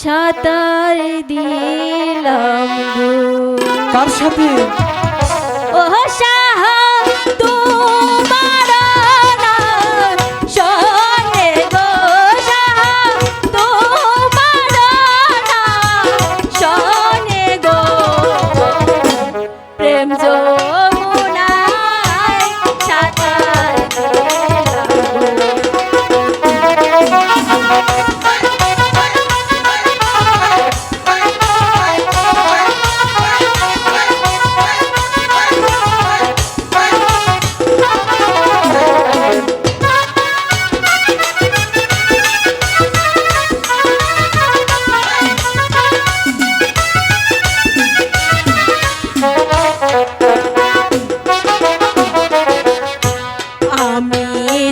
সাতার দিলাম কার সাথে? ও সাহা তোমার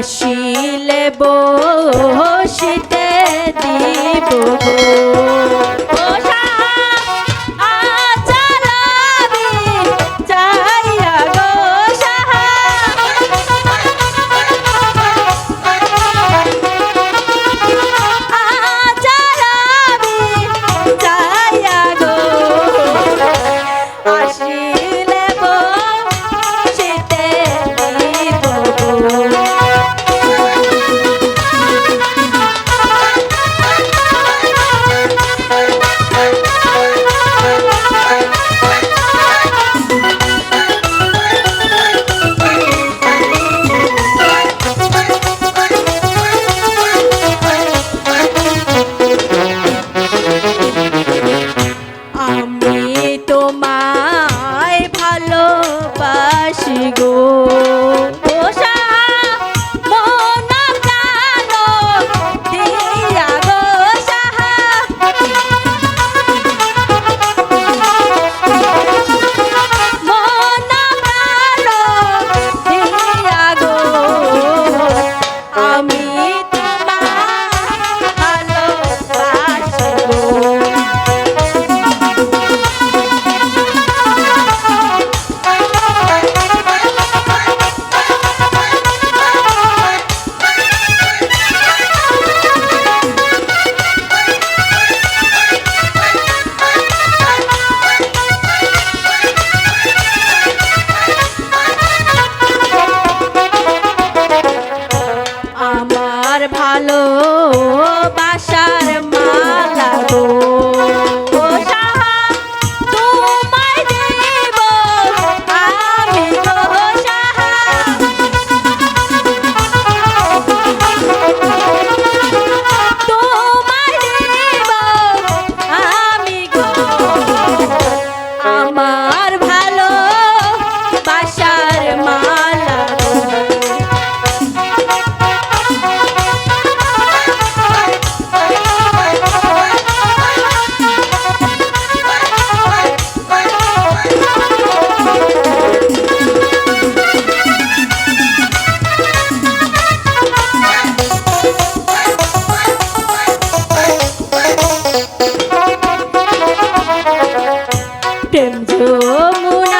আসিলে বসিতে দিব। তো মুনা।